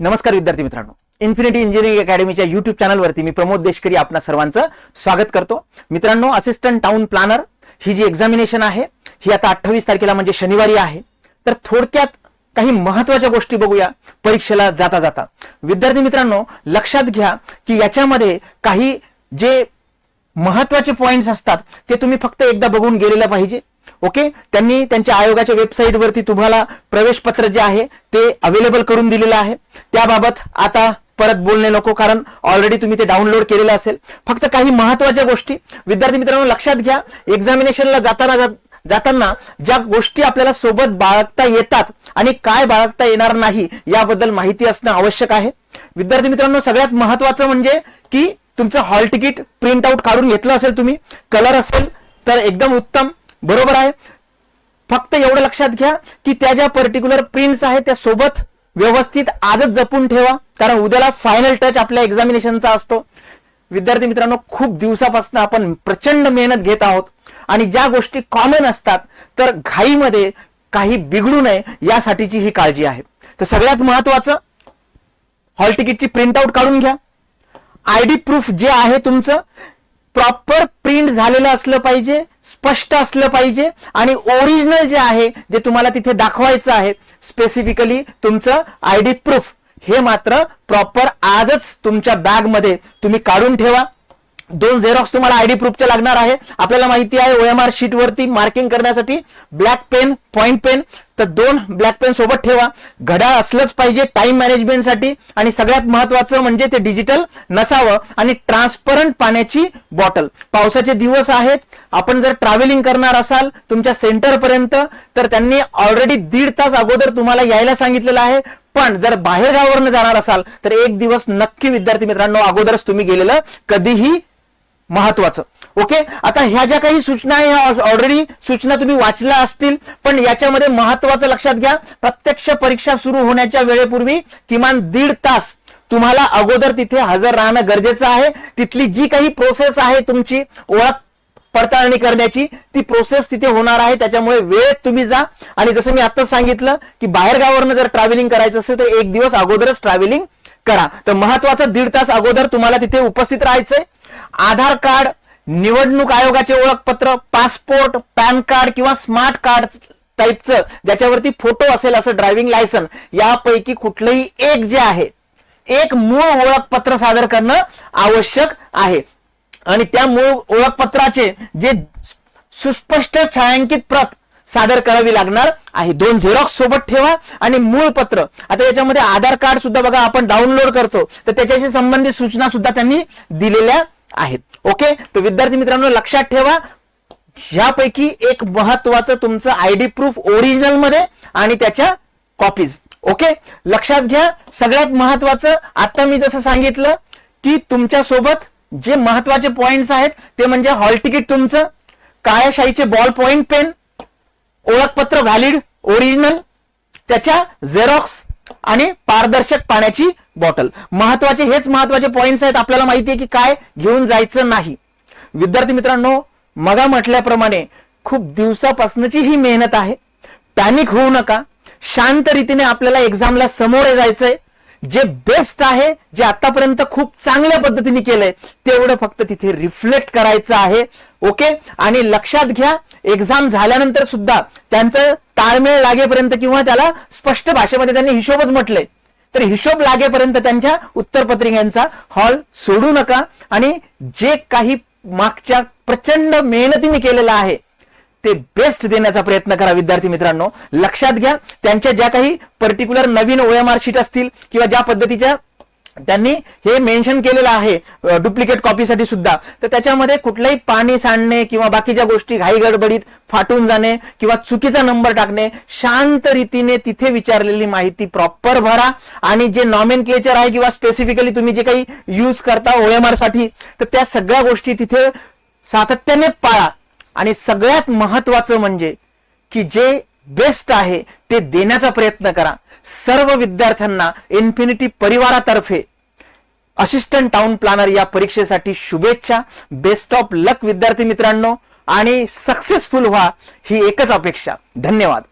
नमस्कार विद्यार्थी मित्रांनो. इन्फिनिटी इंजिनिअरिंग अकॅडमीच्या युट्यूब चॅनलवरती मी प्रमोद देशकरी आपणा सर्वांचं स्वागत करतो. मित्रांनो असिस्टंट टाउन प्लॅनर ही जी एक्झामिनेशन आहे ही आता अठ्ठावीस तारखेला म्हणजे शनिवारी आहे. तर थोडक्यात काही महत्त्वाच्या गोष्टी बघूया परीक्षेला जाता जाता. विद्यार्थी मित्रांनो लक्षात घ्या की याच्यामध्ये काही जे महत्त्वाचे पॉइंट्स असतात ते तुम्ही फक्त एकदा बघून गेलेलं पाहिजे. ओके त्यांनी त्यांच्या आयोगाच्या वेबसाईटवरती तुम्हाला प्रवेशपत्र जे आहे ते अवेलेबल करून दिलेलं आहे. त्याबाबत आता परत बोलणे नको कारण ऑलरेडी तुम्ही ते डाउनलोड केलेलं असेल. फक्त काही महत्त्वाच्या गोष्टी. विद्यार्थी मित्रांनो लक्षात घ्या एक्झामिनेशनला जाताना जात- जाताना ज्या गोष्टी आपल्याला सोबत बाळगता येतात आणि काय बाळगता येणार नाही याबद्दल माहिती असणं आवश्यक आहे. विद्यार्थी मित्रांनो सगळ्यात महत्वाचं म्हणजे की तुमचं हॉल तिकीट प्रिंट आउट काढून घेतलं असेल तुम्ही कलर असेल तर एकदम उत्तम. बरोबर आहे? फक्त एवढं लक्षात घ्या की त्या ज्या पर्टिक्युलर प्रिंट्स आहेत त्या सोबत व्यवस्थित आजच जपून ठेवा. कारण उद्याला फायनल टच आपल्या एक्झामिनेशनचा असतो. विद्यार्थी मित्रांनो खूप दिवसापासून आपण प्रचंड मेहनत घेत आहोत. आणि ज्या गोष्टी कॉमन असतात तर घाईमध्ये काही बिघडू नये यासाठीची ही काळजी आहे. तर सगळ्यात महत्वाचं हॉल तिकीटची प्रिंट आउट काढून घ्या. आयडी प्रूफ जे आहे तुमचं प्रॉपर प्रिंट झालेलं असलं पाहिजे. स्पष्ट असलं पाहिजे आणि ओरिजिनल जे आहे जे तुम्हाला तिथे दाखवायचं आहे स्पेसिफिकली तुमचं आयडी प्रूफ हे मात्र प्रॉपर आजच तुमच्या बॅगमध्ये तुम्ही काढून ठेवा. दोन झेरॉक्स तुम्हाला आयडी प्रूफचे लागणार आहे. आपल्याला माहिती आहे ओएमआर शीट वरती मार्किंग करण्यासाठी ब्लॅक पेन पॉइंट पेन तर दोन ब्लॅक पेन सोबत ठेवा. घड्याळ असलंच पाहिजे टाइम मॅनेजमेंटसाठी आणि सगळ्यात महत्वाचं म्हणजे ते डिजिटल नसावं आणि ट्रान्सपरंट पाण्याची बॉटल पावसाचे दिवस आहेत. आपण जर ट्रॅव्हलिंग करणार असाल तुमच्या सेंटरपर्यंत तर त्यांनी ऑलरेडी दीड तास अगोदर तुम्हाला यायला सांगितलेलं आहे. पण जर बाहेर गावावरनं जाणार असाल तर एक दिवस नक्की विद्यार्थी मित्रांनो अगोदरच तुम्ही गेलेलं कधीही महत्वाचं. ओके आता ह्या ज्या काही सूचना आहे ह्या ऑलरेडी सूचना तुम्ही वाचल्या असतील पण याच्यामध्ये महत्वाचं लक्षात घ्या. प्रत्यक्ष परीक्षा सुरू होण्याच्या वेळेपूर्वी किमान दीड तास तुम्हाला अगोदर तिथे हजर राहणं गरजेचं आहे. तिथली जी काही प्रोसेस आहे तुमची ओळख पडताळणी करण्याची ती प्रोसेस तिथे होणार आहे. त्याच्यामुळे वेळेत तुम्ही जा. आणि जसं मी आता सांगितलं की बाहेर गावावरनं जर ट्रॅव्हलिंग करायचं असेल तर एक दिवस अगोदरच ट्रॅव्हलिंग करा. तर महत्वाचं दीड तास अगोदर तुम्हाला तिथे उपस्थित राहायचंय. आधार कार्ड निवडणूक आयोगाचे ओळखपत्र पासपोर्ट पॅन कार्ड किंवा स्मार्ट कार्ड टाईपचं ज्याच्यावरती फोटो असेल असं ड्रायव्हिंग लायसन यापैकी कुठलंही एक जे आहे एक मूळ ओळखपत्र सादर करणं आवश्यक आहे. आणि त्या मूळ ओळखपत्राचे जे सुस्पष्ट छायांकित प्रत सादर करावी लागणार आहे. दोन झेरॉक्स सोबत ठेवा आणि मूळ पत्र. आता याच्यामध्ये आधार कार्ड सुद्धा बघा आपण डाउनलोड करतो. तर त्याच्याशी संबंधित सूचना सुद्धा त्यांनी दिलेल्या आहेत. ओके तर विद्यार्थी मित्रांनो लक्षात ठेवा. ह्यापैकी एक महत्वाचं तुमचं आयडी प्रूफ ओरिजिनलमध्ये आणि त्याच्या कॉपीज ओके लक्षात घ्या. सगळ्यात महत्वाचं आता मी जसं सांगितलं की तुमच्यासोबत जे महत्त्वाचे पॉइंट्स आहेत ते म्हणजे हॉल तिकीट तुमचं काळ्याशाहीचे बॉल पॉइंट पेन ओळखपत्र व्हॅलिड ओरिजिनल त्याच्या झेरॉक्स आणि पारदर्शक पाण्याची बॉटल महत्त्वाचे हेच महत्त्वाचे पॉईंट्स आहेत आपल्याला माहिती आहे की काय? घेऊन जायचं नाही. विद्यार्थी मित्रांनो मगा म्हटल्याप्रमाणे खूप दिवसापासूनची ही मेहनत आहे. पॅनिक होऊ नका. शांत रीतीने आपल्याला एक्झामला समोर जायचंय. जे बेस्ट आहे जे आतापर्यंत खूप चांगल्या पद्धतीने केलंय तेवढं फक्त तिथे रिफ्लेक्ट करायचं आहे. ओके आणि लक्षात घ्या एक्झाम झाल्यानंतर सुद्धा त्यांचं ताळमेळ लागेपर्यंत किंवा त्याला स्पष्ट भाषेमध्ये त्यांनी हिशोबच म्हटलंय. तर हिशोब लागेपर्यंत त्यांच्या उत्तरपत्रिकांचा हॉल सोडू नका. आणि जे काही मागच्या प्रचंड मेहनतीने केलेलं आहे ते बेस्ट देण्याचा प्रयत्न करा विद्यार्थी मित्रांनो. लक्षात घ्या त्यांच्या ज्या काही पर्टिक्युलर नवीन ओएमआर शीट असतील किंवा ज्या पद्धतीच्या त्यांनी हे मेन्शन केलेलं आहे डुप्लिकेट कॉपीसाठी सुद्धा. तर त्याच्यामध्ये कुठलंही पाणी सांडणे किंवा बाकीच्या गोष्टी घाई गडबडीत फाटून जाणे किंवा चुकीचा नंबर टाकणे शांत रीतीने तिथे विचारलेली माहिती प्रॉपर भरा. आणि जे नॉमेन क्लेचर आहे किंवा स्पेसिफिकली तुम्ही जे काही यूज करता ओएमआरसाठी तर त्या सगळ्या गोष्टी तिथे सातत्याने पाळा. आणि सगळ्यात महत्वाचं म्हणजे की जे बेस्ट आहे ते देण्याचा प्रयत्न करा. सर्व विद्यार्थ्यांना इन्फिनिटी परिवारातर्फे असिस्टंट टाउन प्लॅनर या परीक्षेसाठी शुभेच्छा. बेस्ट ऑफ लक विद्यार्थी मित्रांनो. आणि सक्सेसफुल व्हा ही एकच अपेक्षा. धन्यवाद.